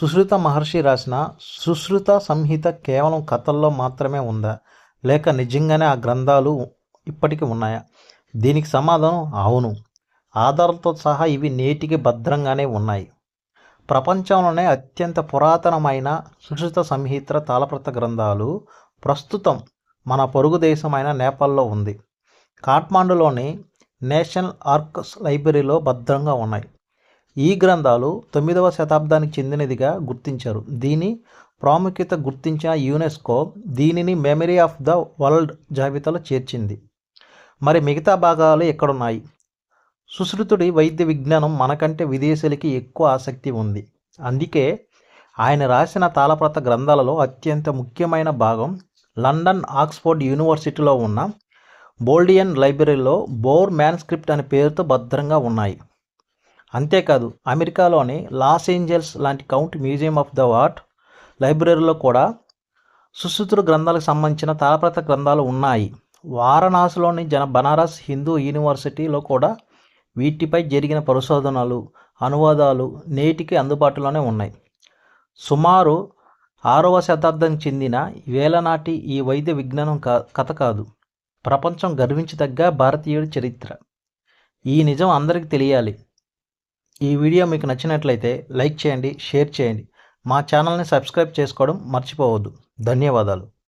సుశ్రుత మహర్షి రాసిన సుశ్రుత సంహిత కేవలం కథల్లో మాత్రమే ఉందా? లేక నిజంగానే ఆ గ్రంథాలు ఇప్పటికీ ఉన్నాయా? దీనికి సమాధానం అవును. ఆధారాలతో సహా ఇవి నేటికి భద్రంగానే ఉన్నాయి. ప్రపంచంలోనే అత్యంత పురాతనమైన సుశ్రుత సంహిత తాళప్రత గ్రంథాలు ప్రస్తుతం మన పొరుగు దేశమైన నేపాల్లో ఉంది. కాఠ్మాండులోని నేషనల్ ఆర్కస్ లైబ్రరీలో భద్రంగా ఉన్నాయి. ఈ గ్రంథాలు తొమ్మిదవ శతాబ్దానికి చెందినదిగా గుర్తించారు. దీని ప్రాముఖ్యత గుర్తించిన యునెస్కో దీనిని మెమరీ ఆఫ్ ద వరల్డ్ జాబితాలో చేర్చింది. మరి మిగతా భాగాలు ఎక్కడున్నాయి? సుశ్రుతుడి వైద్య విజ్ఞానం మనకంటే విదేశీయులకి ఎక్కువ ఆసక్తి ఉంది. అందుకే ఆయన రాసిన తాళప్రత గ్రంథాలలో అత్యంత ముఖ్యమైన భాగం లండన్ ఆక్స్ఫోర్డ్ యూనివర్సిటీలో ఉన్న బోల్డియన్ లైబ్రరీలో బోర్ మ్యాన్స్క్రిప్ట్ అనే పేరుతో భద్రంగా ఉన్నాయి. అంతేకాదు అమెరికాలోని లాస్ ఏంజల్స్ లాంటి county museum of the art లైబ్రరీలో కూడా సుశ్రుతుడు గ్రంథాలకు సంబంధించిన తాళప్రత గ్రంథాలు ఉన్నాయి. వారణాసిలోని జన బనారస్ హిందూ యూనివర్సిటీలో కూడా వీటిపై జరిగిన పరిశోధనలు అనువాదాలు నేటికి అందుబాటులోనే ఉన్నాయి. సుమారు ఆరవ శతాబ్దం చెందిన వేలనాటి ఈ వైద్య విజ్ఞానం కా కథ కాదు. ప్రపంచం గర్వించదగ్గ భారతీయుడి చరిత్ర. ఈ నిజం అందరికీ తెలియాలి. ఈ వీడియో మీకు నచ్చినట్లయితే లైక్ చేయండి షేర్ చేయండి. మా ఛానల్ని సబ్స్క్రైబ్ చేసుకోవడం మర్చిపోవద్దు. ధన్యవాదాలు.